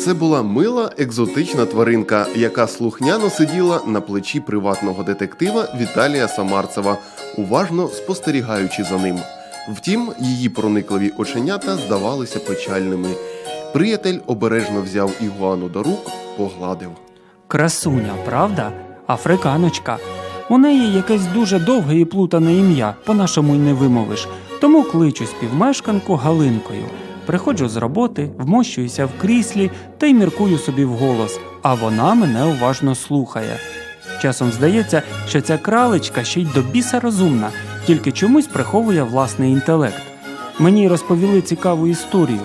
Це була мила екзотична тваринка, яка слухняно сиділа на плечі приватного детектива Віталія Самарцева, уважно спостерігаючи за ним. Втім, її проникливі оченята здавалися печальними. Приятель обережно взяв ігуану до рук, погладив. Красуня, правда? Африканочка. У неї якесь дуже довге і плутане ім'я, по-нашому й не вимовиш. Тому кличу співмешканку Галинкою. Приходжу з роботи, вмощуюся в кріслі та й міркую собі вголос, а вона мене уважно слухає. Часом здається, що ця кралечка ще й до біса розумна, тільки чомусь приховує власний інтелект. Мені розповіли цікаву історію.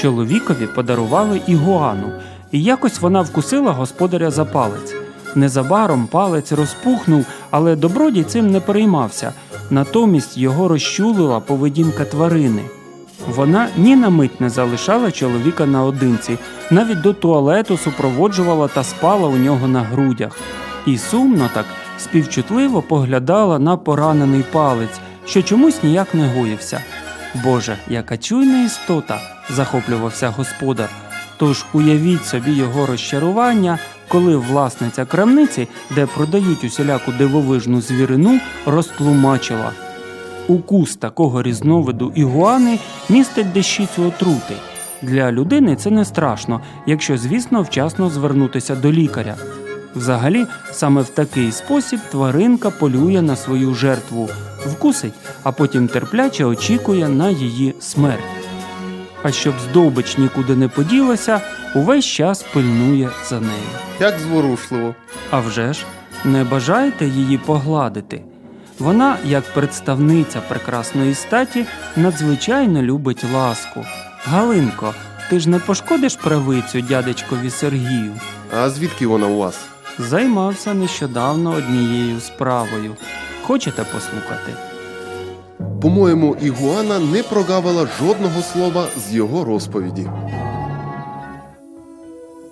Чоловікові подарували ігуану, і якось вона вкусила господаря за палець. Незабаром палець розпухнув, але добродій цим не переймався. Натомість його розчулила поведінка тварини. Вона ні на мить не залишала чоловіка наодинці, навіть до туалету супроводжувала та спала у нього на грудях. І сумно так співчутливо поглядала на поранений палець, що чомусь ніяк не гоївся. Боже, яка чуйна істота, захоплювався господар. Тож уявіть собі його розчарування, коли власниця крамниці, де продають усіляку дивовижну звірину, розтлумачила. Укус такого різновиду ігуани містить дещицю отрути. Для людини це не страшно, якщо, звісно, вчасно звернутися до лікаря. Взагалі, саме в такий спосіб тваринка полює на свою жертву, вкусить, а потім терпляче очікує на її смерть. А щоб здобич нікуди не поділася, увесь час пильнує за нею. Як зворушливо. А вже ж, не бажаєте її погладити? Вона, як представниця прекрасної статі, надзвичайно любить ласку. Галинко, ти ж не пошкодиш правицю дядечкові Сергію? А звідки вона у вас? Займався нещодавно однією справою. Хочете послухати? По-моєму, ігуана не прогавила жодного слова з його розповіді.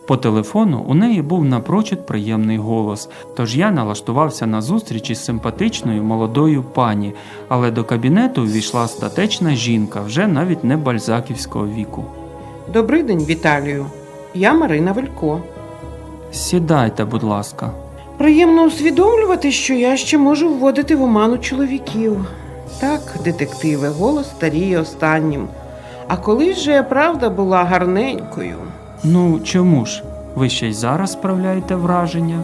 По телефону у неї був напрочуд приємний голос, тож я налаштувався на зустріч із симпатичною молодою пані, але до кабінету увійшла статечна жінка, вже навіть не бальзаківського віку. Добрий день, Віталію. Я Марина Велько. Сідайте, будь ласка. Приємно усвідомлювати, що я ще можу вводити в оману чоловіків. Так, детективи, голос старіє останнім. А колись же правда була гарненькою. Ну чому ж? Ви ще й зараз справляєте враження?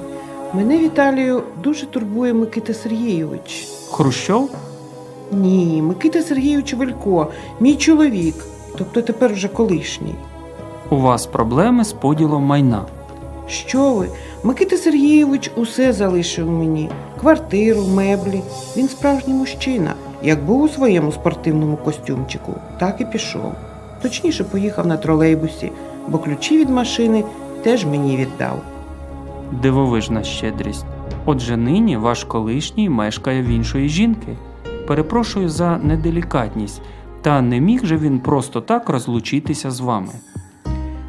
Мене, Віталію, дуже турбує Микита Сергійович. Хрущов? Ні, Микита Сергійович Велько, мій чоловік, тобто тепер вже колишній. У вас проблеми з поділом майна. Що ви? Микита Сергійович усе залишив мені: квартиру, меблі. Він справжній мужчина. Як був у своєму спортивному костюмчику, так і пішов. Точніше, поїхав на тролейбусі, бо ключі від машини теж мені віддав. Дивовижна щедрість. Отже, нині ваш колишній мешкає в іншої жінки. Перепрошую за неделікатність, та не міг же він просто так розлучитися з вами.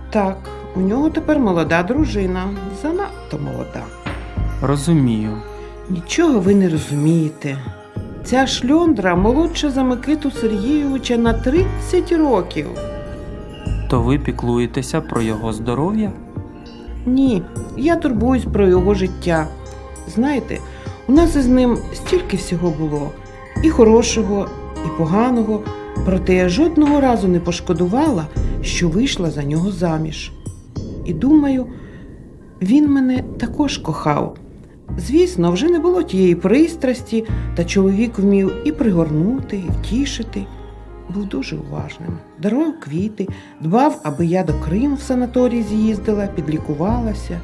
Так, у нього тепер молода дружина, занадто молода. Розумію. Нічого ви не розумієте. Ця шльондра молодша за Микиту Сергійовича на 30 років. То ви піклуєтеся про його здоров'я? Ні, я турбуюсь про його життя. Знаєте, у нас із ним стільки всього було і хорошого, і поганого, проте я жодного разу не пошкодувала, що вийшла за нього заміж. І думаю, він мене також кохав. Звісно, вже не було тієї пристрасті, та чоловік вмів і пригорнути, і втішити. Був дуже уважним, дарував квіти, дбав, аби я до Криму в санаторій з'їздила, підлікувалася.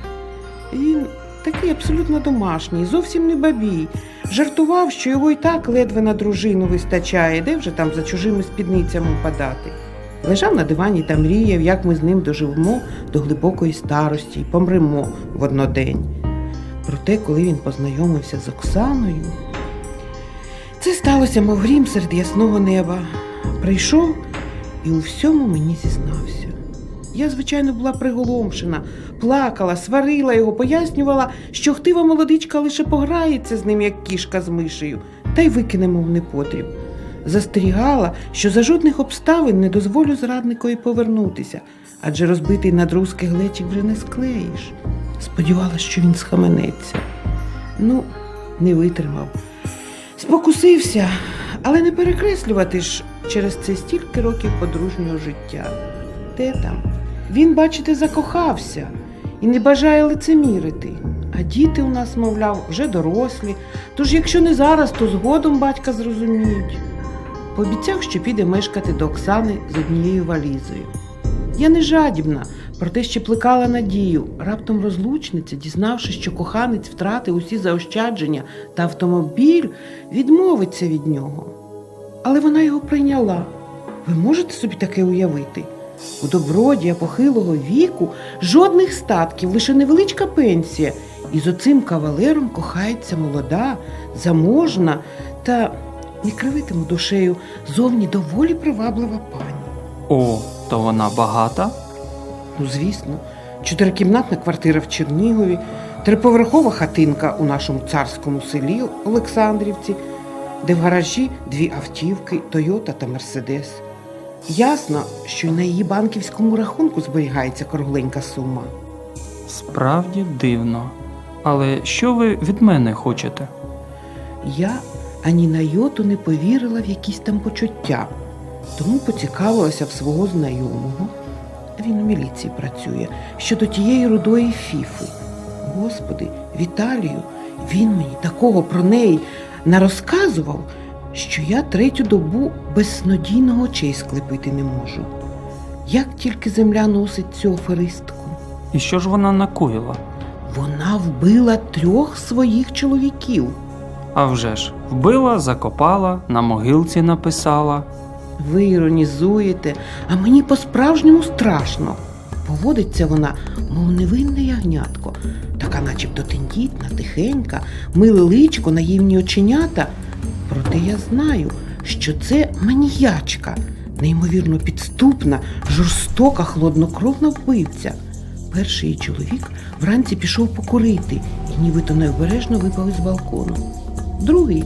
Він такий абсолютно домашній, зовсім не бабій. Жартував, що його і так ледве на дружину вистачає, де вже там за чужими спідницями впадати. Лежав на дивані та мріяв, як ми з ним доживемо до глибокої старості і помремо в однодень. Проте, коли він познайомився з Оксаною, це сталося, мов грім серед ясного неба. Прийшов і у всьому мені зізнався. Я, звичайно, була приголомшена, плакала, сварила його, пояснювала, що хтива молодичка лише пограється з ним, як кішка з мишею, та й викинемо в непотріб. Застерігала, що за жодних обставин не дозволю зрадникові повернутися, адже розбитий надрузки глечик вже не склеїш. Сподівалась, що він схаменеться. Ну, не витримав. Спокусився, але не перекреслювати ж через це стільки років подружнього життя. Де там? Він, бачите, закохався і не бажає лицемірити. А діти у нас, мовляв, вже дорослі. Тож, якщо не зараз, то згодом батька зрозуміють. Пообіцяв, що піде мешкати до Оксани з однією валізою. Я не жадібна, проте ще плекала надію. Раптом розлучниця, дізнавшись, що коханець втратив усі заощадження та автомобіль, відмовиться від нього. Але вона його прийняла. Ви можете собі таке уявити? У добродія похилого віку жодних статків, лише невеличка пенсія. І з оцим кавалером кохається молода, заможна та не кривитиму душею зовні доволі приваблива пані. О, то вона багата? Ну, звісно, чотирикімнатна квартира в Чернігові, триповерхова хатинка у нашому царському селі Олександрівці, де в гаражі дві автівки Тойота та Мерседес. Ясно, що на її банківському рахунку зберігається кругленька сума. Справді дивно. Але що ви від мене хочете? Я ані на йоту не повірила в якісь там почуття, тому поцікавилася в свого знайомого. Він у міліції працює щодо тієї рудої фіфи. Господи, Віталію, він мені такого про неї нарозказував, що я третю добу без снодійного очей склепити не можу. Як тільки земля носить цю аферистку? І що ж вона накоїла? Вона вбила трьох своїх чоловіків. А вже ж, вбила, закопала, на могилці написала. Ви іронізуєте, а мені по-справжньому страшно. Поводиться вона, мов невинне ягнятко, така начебто тендітна, тихенька, миле личко, наївні оченята. Проте я знаю, що це маніячка, неймовірно підступна, жорстока, хладнокровна вбивця. Перший її чоловік вранці пішов покурити і нібито необережно випав із балкону. Другий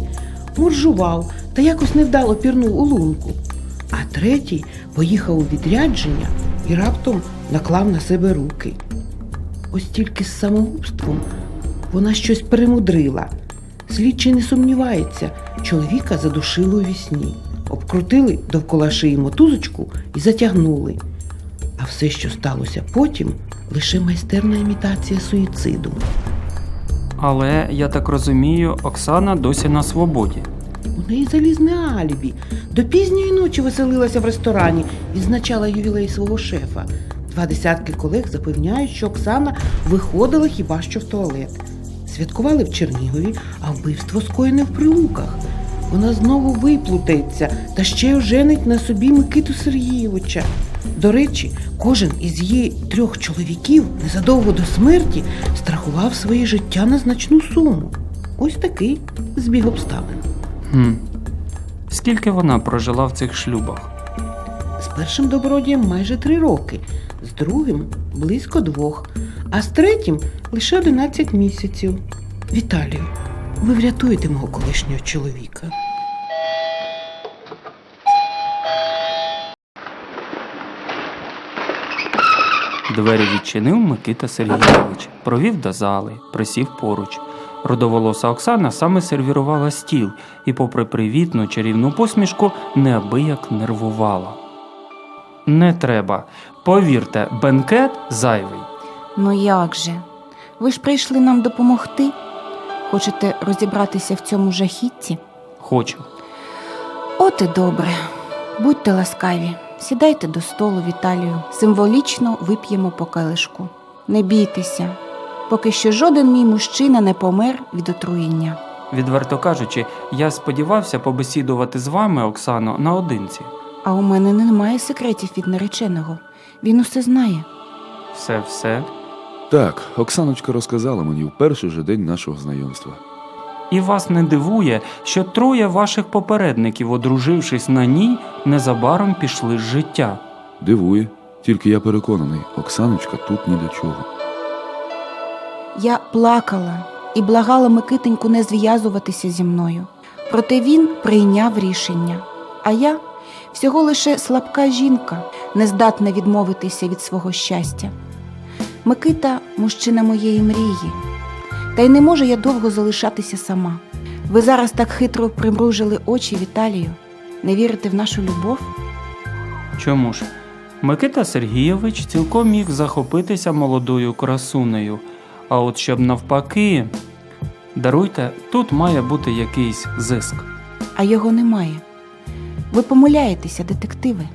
моржував та якось невдало пірнув у лунку. А третій поїхав у відрядження і раптом наклав на себе руки. Ось тільки з самогубством вона щось перемудрила. Слідчий не сумнівається, чоловіка задушили у вісні, обкрутили довкола шиї мотузочку і затягнули. А все, що сталося потім, лише майстерна імітація суїциду. Але я так розумію, Оксана досі на свободі. У неї залізне алібі. До пізньої ночі веселилася в ресторані, відзначала ювілей свого шефа. Два десятки колег запевняють, що Оксана виходила хіба що в туалет. Святкували в Чернігові, а вбивство скоєне в прилуках. Вона знову виплутається та ще й оженить на собі Микиту Сергійовича. До речі, кожен із її трьох чоловіків незадовго до смерті страхував своє життя на значну суму. Ось такий збіг обставин. Хм. Скільки вона прожила в цих шлюбах? З першим добродієм майже три роки, з другим близько двох, а з третім лише 11 місяців. Віталію, ви врятуєте мого колишнього чоловіка. Двері відчинив Микита Сергійович, провів до зали, присів поруч. Родоволоса Оксана саме сервірувала стіл і, попри привітну чарівну посмішку, неабияк нервувала. Не треба. Повірте, бенкет зайвий. Ну як же? Ви ж прийшли нам допомогти? Хочете розібратися в цьому жахітті? Хочу. От і добре. Будьте ласкаві, сідайте до столу, Віталію. Символічно вип'ємо по калишку. Не бійтеся, поки що жоден мій мужчина не помер від отруєння. Відверто кажучи, я сподівався побесідувати з вами, Оксано, наодинці. А у мене немає секретів від нареченого. Він усе знає. Все, все. Так, Оксаночка розказала мені в перший же день нашого знайомства. І вас не дивує, що троє ваших попередників, одружившись на ній, незабаром пішли з життя. Дивує, тільки я переконаний, Оксаночка тут ні до чого. Я плакала і благала Микитеньку не зв'язуватися зі мною. Проте він прийняв рішення. А я всього лише слабка жінка, не здатна відмовитися від свого щастя. Микита мужчина моєї мрії. Та й не можу я довго залишатися сама. Ви зараз так хитро примружили очі Віталію. Не вірите в нашу любов? Чому ж? Микита Сергійович цілком міг захопитися молодою красунею, а от щоб навпаки. Даруйте, тут має бути якийсь зиск. а його немає. Ви помиляєтеся, детективи.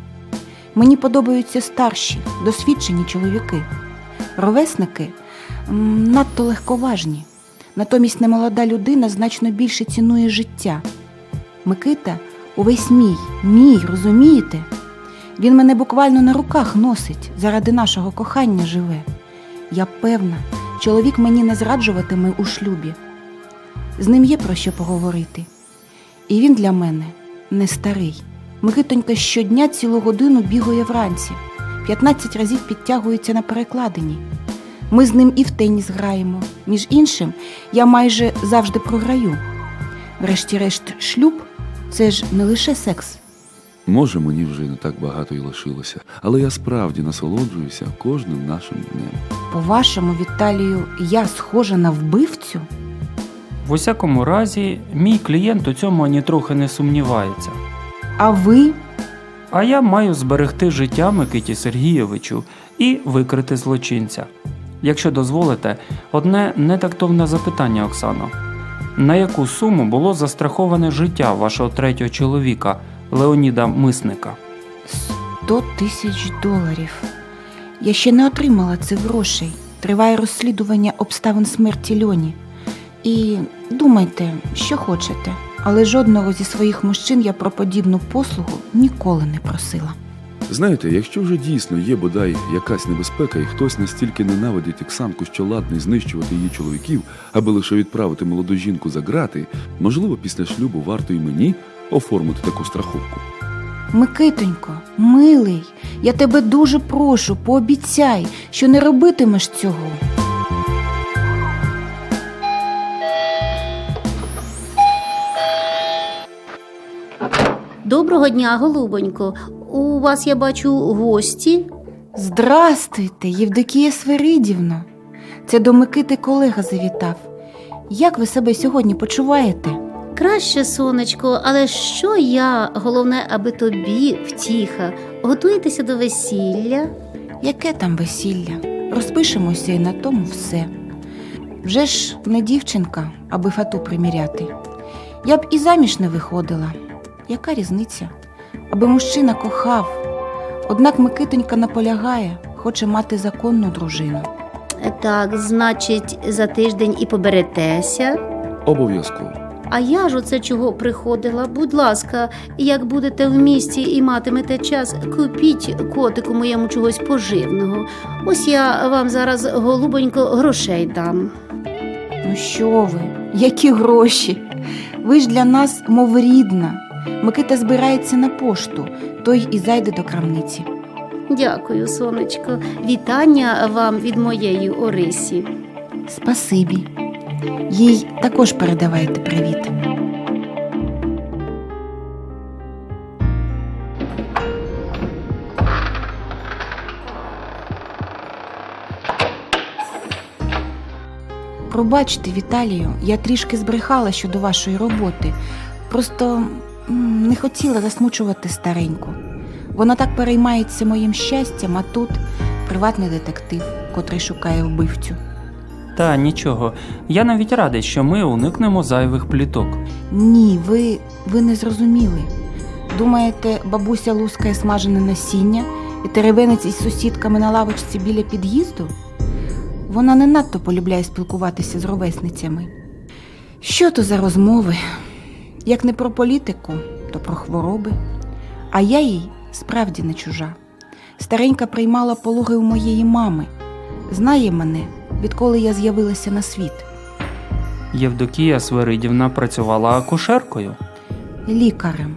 Мені подобаються старші, досвідчені чоловіки. Ровесники надто легковажні. Натомість немолода людина значно більше цінує життя. Микита увесь мій, мій, розумієте? Він мене буквально на руках носить, заради нашого кохання живе. Я певна, чоловік мені не зраджуватиме у шлюбі. З ним є про що поговорити. І він для мене не старий. Микитонька щодня цілу годину бігає вранці, 15 разів підтягується на перекладині. Ми з ним і в теніс граємо. Між іншим, я майже завжди програю. Врешті-решт, шлюб це ж не лише секс. Може, мені вже не так багато й лишилося, але я справді насолоджуюся кожним нашим днем. По-вашому, Віталію, я схожа на вбивцю? В усякому разі, мій клієнт у цьому ані трохи не сумнівається. А ви А я маю зберегти життя Микиті Сергійовичу і викрити злочинця. Якщо дозволите, одне нетактовне запитання, Оксано. На яку суму було застраховане життя вашого третього чоловіка, Леоніда Мисника? 100 тисяч доларів. Я ще не отримала цих грошей. Триває розслідування обставин смерті Льоні. І думайте, що хочете, але жодного зі своїх мужчин я про подібну послугу ніколи не просила. Знаєте, якщо вже дійсно є бодай якась небезпека, і хтось настільки ненавидить Оксанку, що ладний знищувати її чоловіків, аби лише відправити молоду жінку за грати, можливо, після шлюбу варто і мені оформити таку страховку. Микитонько, милий, я тебе дуже прошу, пообіцяй, що не робитимеш цього. Доброго дня, голубонько. У вас я бачу гості. Здрастуйте, Євдокія Свиридівно. Це до Микити колега завітав. Як ви себе сьогодні почуваєте? Краще, сонечко, але що я, головне, аби тобі втіха. Готуєтеся до весілля? Яке там весілля? Розпишемося і на тому все. Вже ж не дівчинка, аби фату приміряти. Я б і заміж не виходила. Яка різниця? Аби мужчина кохав. Однак Микитонька наполягає, хоче мати законну дружину. Так, значить, за тиждень і поберетеся. Обов'язково. А я ж оце чого приходила. Будь ласка, як будете в місті і матимете час, купіть котику моєму чогось поживного. Ось я вам зараз, голубонько, грошей дам. Ну що ви, які гроші? Ви ж для нас, мов рідна. Микита збирається на пошту, той і зайде до крамниці. Дякую, сонечко. Вітання вам від моєї Орисі. Спасибі. Їй також передавайте привіт. Пробачте, Віталію, я трішки збрехала щодо вашої роботи. Просто не хотіла засмучувати стареньку. Вона так переймається моїм щастям, а тут приватний детектив, котрий шукає вбивцю. Та нічого, я навіть радий, що ми уникнемо зайвих пліток. Ні, ви, ви не зрозуміли. Думаєте, бабуся лускає смажене насіння і теревенець із сусідками на лавочці біля під'їзду? Вона не надто полюбляє спілкуватися з ровесницями. Що то за розмови? Як не про політику, то про хвороби. А я їй справді не чужа. Старенька приймала пологи у моєї мами. Знає мене, відколи я з'явилася на світ. Євдокія Свиридівна працювала акушеркою. лікарем.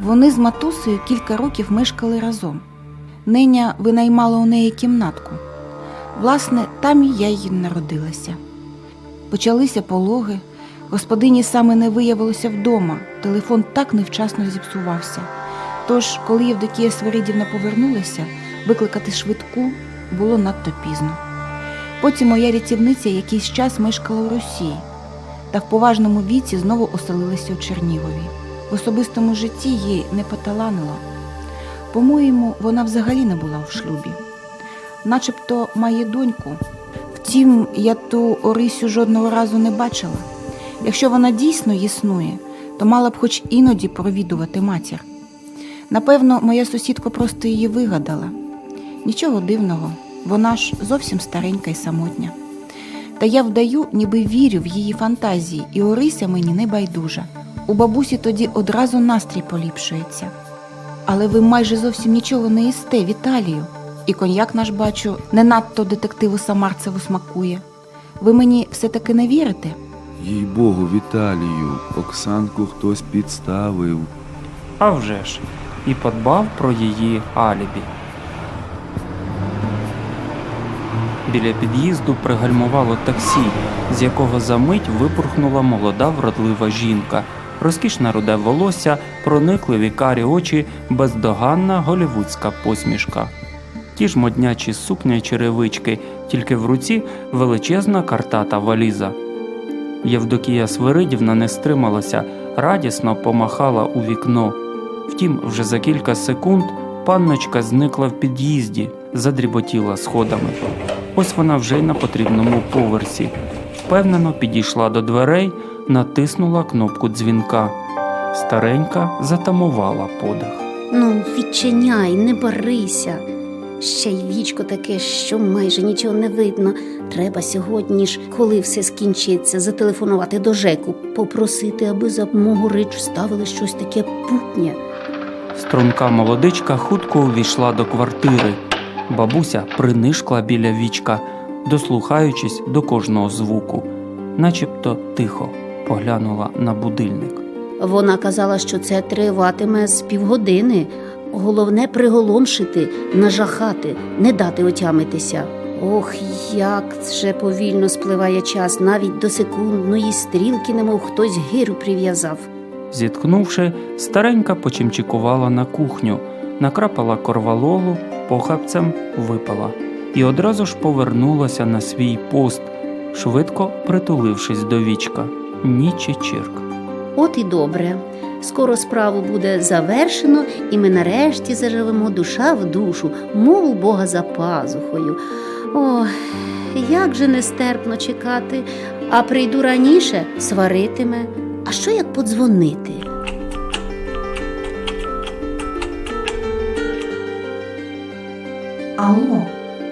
Вони з матусею кілька років мешкали разом. Неня винаймала у неї кімнатку. Власне, там і я її народилася. Почалися пологи. Господині саме не виявилося вдома. Телефон так невчасно зіпсувався. Тож, коли Євдокія Свиридівна повернулася, викликати швидку було надто пізно. Потім моя рятівниця якийсь час мешкала у Росії та в поважному віці знову оселилася у Чернігові. В особистому житті їй не поталанило. По-моєму, вона взагалі не була в шлюбі, начебто має доньку. Втім, я ту Орисю жодного разу не бачила. Якщо вона дійсно існує, то мала б хоч іноді провідувати матір. Напевно, моя сусідка просто її вигадала. Нічого дивного, вона ж зовсім старенька і самотня. Та я вдаю, ніби вірю в її фантазії, і Орися мені не байдужа. У бабусі тоді одразу настрій поліпшується. Але ви майже зовсім нічого не їсте, Віталію. І коньяк наш бачу не надто детективу Самарцеву смакує. Ви мені все-таки не вірите? Їй Богу, Віталію, Оксанку хтось підставив. А вже ж, і подбав про її алібі. Біля під'їзду пригальмувало таксі, з якого за мить випорхнула молода вродлива жінка. Розкішне руде волосся, проникливі карі очі, бездоганна голівудська посмішка. Ті ж моднячі сукня й черевички, тільки в руці величезна картата валіза. Євдокія Свиридівна не стрималася, радісно помахала у вікно. Втім, вже за кілька секунд панночка зникла в під'їзді, задріботіла сходами. Ось вона вже й на потрібному поверсі. Впевнено підійшла до дверей, натиснула кнопку дзвінка. Старенька затамувала подих. Ну, відчиняй, не барися. Ще й вічко таке, що майже нічого не видно. Треба сьогодні ж, коли все скінчиться, зателефонувати до Жеку, попросити, аби за мого речу ставили щось таке путнє. Струнка молодичка хутко увійшла до квартири. Бабуся принишкла біля вічка, дослухаючись до кожного звуку, начебто тихо поглянула на будильник. Вона казала, що це триватиме з півгодини. Головне приголомшити, нажахати, не дати отямитися. Ох, як же повільно спливає час, навіть до секундної стрілки, немов хтось гирю прив'язав. Зіткнувши, старенька почимчикувала на кухню, накрапала корвалолу, похапцем випала і одразу ж повернулася на свій пост, швидко притулившись до вічка. Ніч чирк. От і добре. Скоро справу буде завершено, і ми нарешті заживемо душа в душу, мов у Бога за пазухою. Ох, як же нестерпно чекати, а прийду раніше сваритиме. А що як подзвонити? Алло,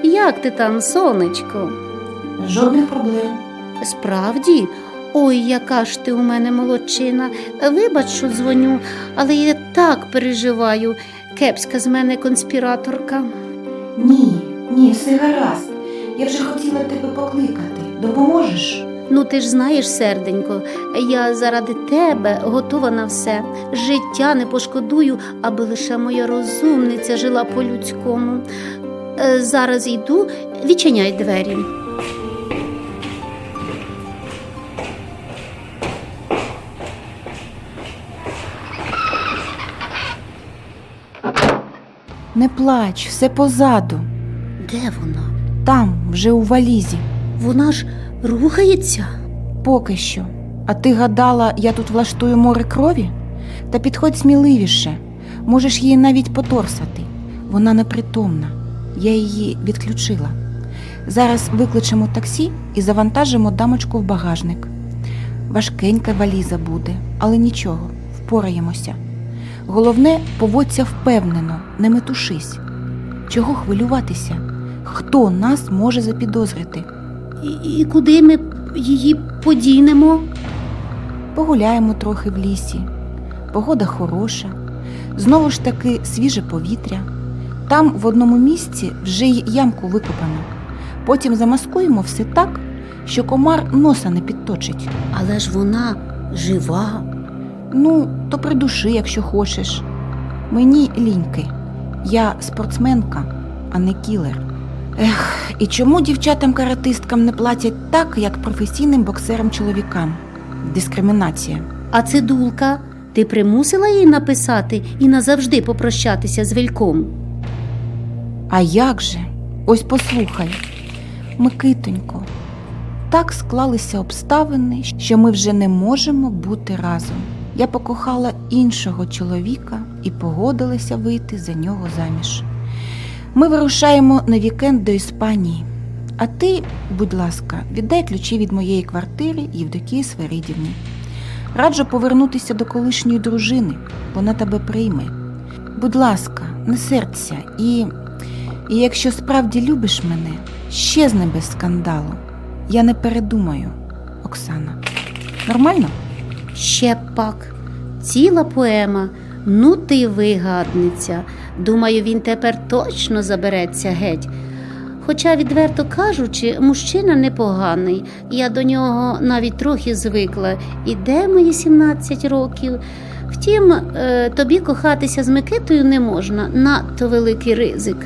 Як ти там, сонечко? жодних проблем. Справді? Ой, яка ж ти у мене молодчина. Вибач, що дзвоню, але я так переживаю. Кепська з мене конспіраторка. Ні, ні, все гаразд. Я вже хотіла тебе покликати. Допоможеш? Ну, ти ж знаєш, серденько, я заради тебе готова на все. Життя не пошкодую, аби лише моя розумниця жила по-людському. Е, Зараз йду, відчиняй двері. Не плач, все позаду. Де вона? Там, вже у валізі. Вона ж рухається. Поки що. А ти гадала, я тут влаштую море крові? Та підходь сміливіше. Можеш її навіть поторсати. Вона непритомна. Я її відключила. Зараз викличемо таксі і завантажимо дамочку в багажник. Важкенька валіза буде, але нічого, впораємося. Головне, поводься впевнено, не метушись. Чого хвилюватися? Хто нас може запідозрити? І, і куди ми її подінемо? Погуляємо трохи в лісі. Погода хороша, знову ж таки свіже повітря. Там в одному місці вже й ямку викопано. Потім замаскуємо все так, що комар носа не підточить. Але ж вона жива. Ну, то придуши, якщо хочеш. Мені ліньки. Я спортсменка, а не кілер. Ех, і чому дівчатам-каратисткам не платять так, як професійним боксерам-чоловікам? Дискримінація. А цидулка Ти примусила її написати і назавжди попрощатися з Вільком. А як же? Ось послухай, Микитонько, так склалися обставини, що ми вже не можемо бути разом. Я покохала іншого чоловіка і погодилася вийти за нього заміж. Ми вирушаємо на вікенд до Іспанії. А ти, будь ласка, віддай ключі від моєї квартири Євдокії Свиридівні. Раджу повернутися до колишньої дружини, вона тебе прийме. Будь ласка, не серця і. І якщо справді любиш мене, щезни без скандалу. Я не передумаю, Оксана. Нормально? Ще пак. Ціла поема. Ну ти вигадниця. Думаю, він тепер точно забереться геть. Хоча, відверто кажучи, мужчина непоганий. Я до нього навіть трохи звикла. І де мої 17 років? Втім, е, тобі кохатися з Микитою не можна, надто великий ризик.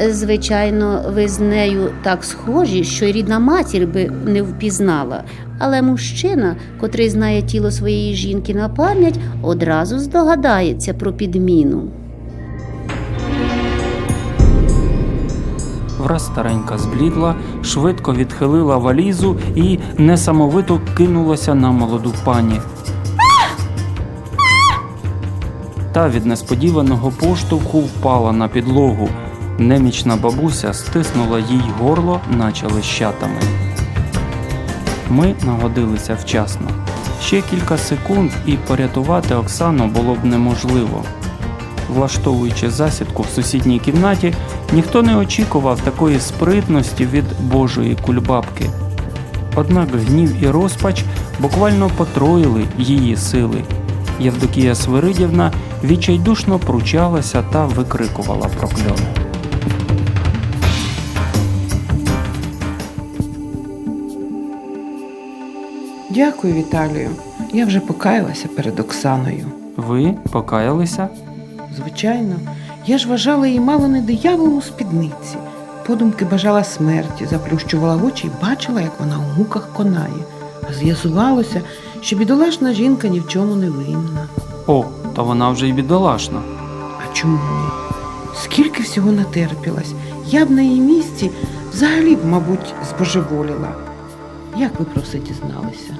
Е, Звичайно, ви з нею так схожі, що й рідна матір би не впізнала. Але мужчина, котрий знає тіло своєї жінки на пам'ять, одразу здогадається про підміну. Враз старенька зблідла, швидко відхилила валізу і несамовито кинулася на молоду пані. Та від несподіваного поштовху впала на підлогу. Немічна бабуся стиснула їй горло, наче лищатами. Ми нагодилися вчасно. Ще кілька секунд, і порятувати Оксану було б неможливо. Влаштовуючи засідку в сусідній кімнаті, ніхто не очікував такої спритності від Божої кульбабки. Однак гнів і розпач буквально потроїли її сили. Євдокія Свиридівна відчайдушно пручалася та викрикувала прокльони. Дякую, Віталію. Я вже покаялася перед Оксаною. Ви покаялися? Звичайно, я ж вважала її мало не дияволом у спідниці. Подумки бажала смерті, заплющувала очі і бачила, як вона у муках конає. А з'ясувалося, що бідолашна жінка ні в чому не винна. О, та вона вже й бідолашна. А чому ні? Скільки всього натерпілась, я б на її місці взагалі б, мабуть, збожеволіла. Як ви про все дізналися?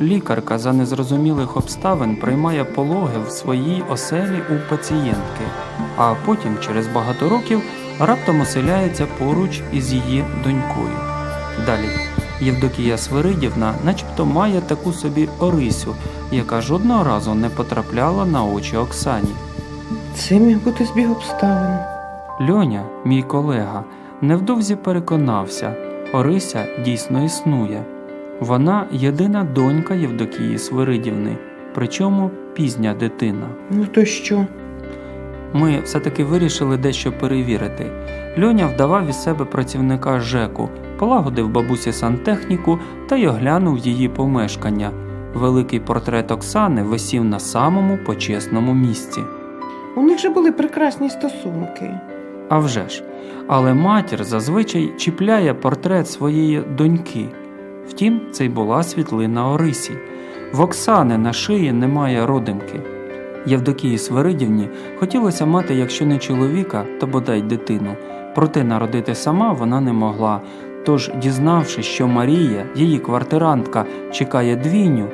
Лікарка за незрозумілих обставин приймає пологи в своїй оселі у пацієнтки, а потім, через багато років, раптом оселяється поруч із її донькою. Далі Євдокія Свиридівна, начебто, має таку собі Орисю, яка жодного разу не потрапляла на очі Оксані. Це міг бути збіг обставин. Льоня, мій колега, невдовзі переконався, Орися дійсно існує. Вона єдина донька Євдокії Свиридівни, причому пізня дитина. Ну то що? Ми все-таки вирішили дещо перевірити. Льоня вдавав із себе працівника ЖЕКу, полагодив бабусі сантехніку та й оглянув її помешкання. Великий портрет Оксани висів на самому почесному місці. У них же були прекрасні стосунки. А вже ж. Але матір зазвичай чіпляє портрет своєї доньки. Втім, це й була світлина Орисі. В Оксани на шиї немає родимки. Євдокії Свиридівні хотілося мати, якщо не чоловіка, то бодай дитину. Проте народити сама вона не могла. Тож, дізнавшись, що Марія, її квартирантка, чекає двійню,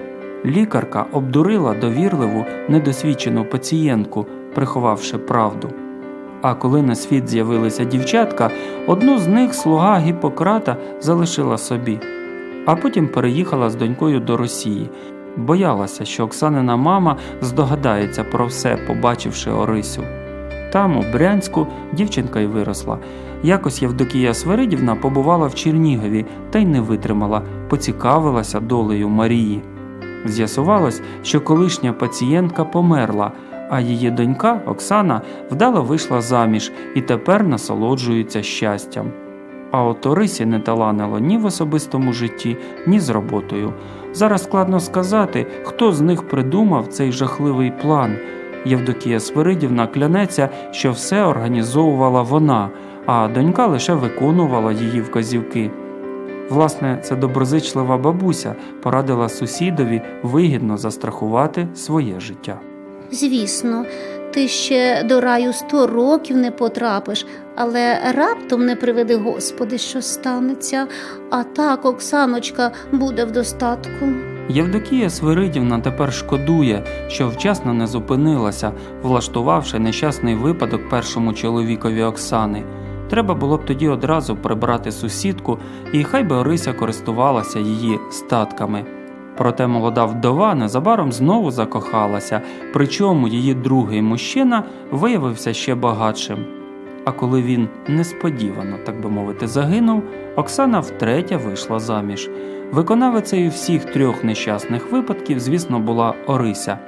лікарка обдурила довірливу, недосвідчену пацієнтку, приховавши правду. А коли на світ з'явилися дівчатка, одну з них слуга Гіппократа залишила собі, а потім переїхала з донькою до Росії. Боялася, що Оксанина мама здогадається про все, побачивши Орисю. Там, у Брянську, дівчинка й виросла. Якось Євдокія Свиридівна побувала в Чернігові та й не витримала, поцікавилася долею Марії. З'ясувалось, що колишня пацієнтка померла, а її донька Оксана вдало вийшла заміж і тепер насолоджується щастям. А от Орисі не таланило ні в особистому житті, ні з роботою. Зараз складно сказати, хто з них придумав цей жахливий план. Євдокія Свиридівна клянеться, що все організовувала вона, а донька лише виконувала її вказівки. Власне, це доброзичлива бабуся порадила сусідові вигідно застрахувати своє життя. Звісно, ти ще до раю сто років не потрапиш, але раптом не приведи Господи, що станеться, а так Оксаночка буде в достатку. Євдокія Свиридівна тепер шкодує, що вчасно не зупинилася, влаштувавши нещасний випадок першому чоловікові Оксани. Треба було б тоді одразу прибрати сусідку, і хай би Орися користувалася її статками. Проте молода вдова незабаром знову закохалася, причому її другий мужчина виявився ще багатшим. А коли він несподівано, так би мовити, загинув, Оксана втретє вийшла заміж. Виконавицею всіх трьох нещасних випадків, звісно, була Орися.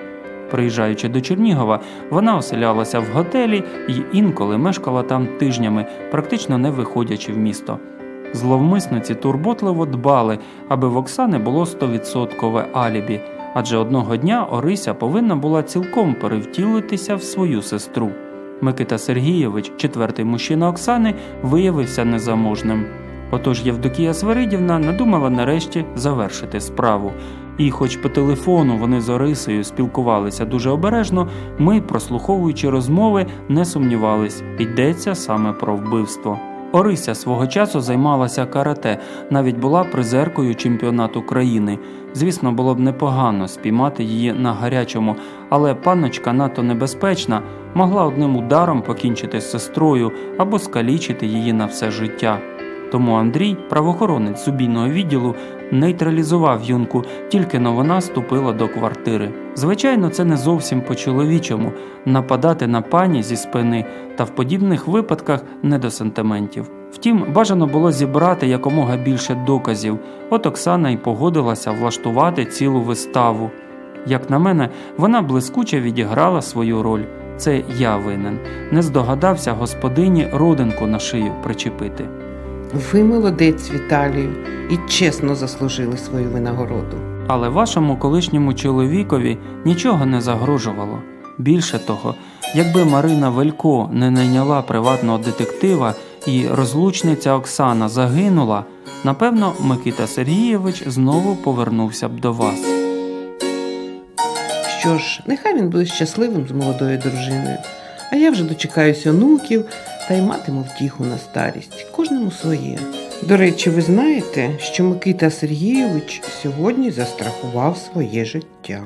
Приїжджаючи до Чернігова, вона оселялася в готелі і інколи мешкала там тижнями, практично не виходячи в місто. Зловмисниці турботливо дбали, аби в Оксани було 100% алібі, адже одного дня Орися повинна була цілком перевтілитися в свою сестру. Микита Сергійович, четвертий мужчина Оксани, виявився незаможним. Отож Євдокія Свиридівна надумала нарешті завершити справу. І, хоч по телефону вони з Орисею спілкувалися дуже обережно, ми, прослуховуючи розмови, не сумнівались, йдеться саме про вбивство. Орися свого часу займалася карате, навіть була призеркою чемпіонату країни. Звісно, було б непогано спіймати її на гарячому, але панночка надто небезпечна, могла одним ударом покінчити з сестрою або скалічити її на все життя. Тому Андрій, правоохоронець субійного відділу, нейтралізував юнку, тільки но вона ступила до квартири. Звичайно, це не зовсім по-чоловічому нападати на пані зі спини та в подібних випадках не до сентиментів. Втім, бажано було зібрати якомога більше доказів. От Оксана й погодилася влаштувати цілу виставу. Як на мене, вона блискуче відіграла свою роль. Це я винен. Не здогадався господині родинку на шию причепити. Ви молодець, Віталію, і чесно заслужили свою винагороду. Але вашому колишньому чоловікові нічого не загрожувало. Більше того, якби Марина Велько не найняла приватного детектива і розлучниця Оксана загинула, напевно, Микита Сергійович знову повернувся б до вас. Що ж, нехай він буде щасливим з молодою дружиною, а я вже дочекаюсь онуків та й матиму втіху на старість, кожному своє. До речі, ви знаєте, що Микита Сергійович сьогодні застрахував своє життя.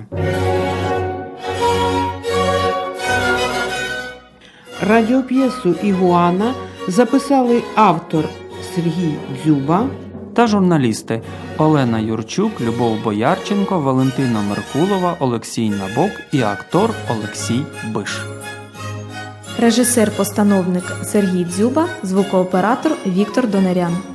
Радіоп'єсу Ігуана записали автор Сергій Дзюба, Та журналісти Олена Юрчук, Любов Боярченко, Валентина Меркулова, Олексій Набок і актор Олексій Биш. Режисер-постановник Сергій Дзюба, звукооператор Віктор Донарян.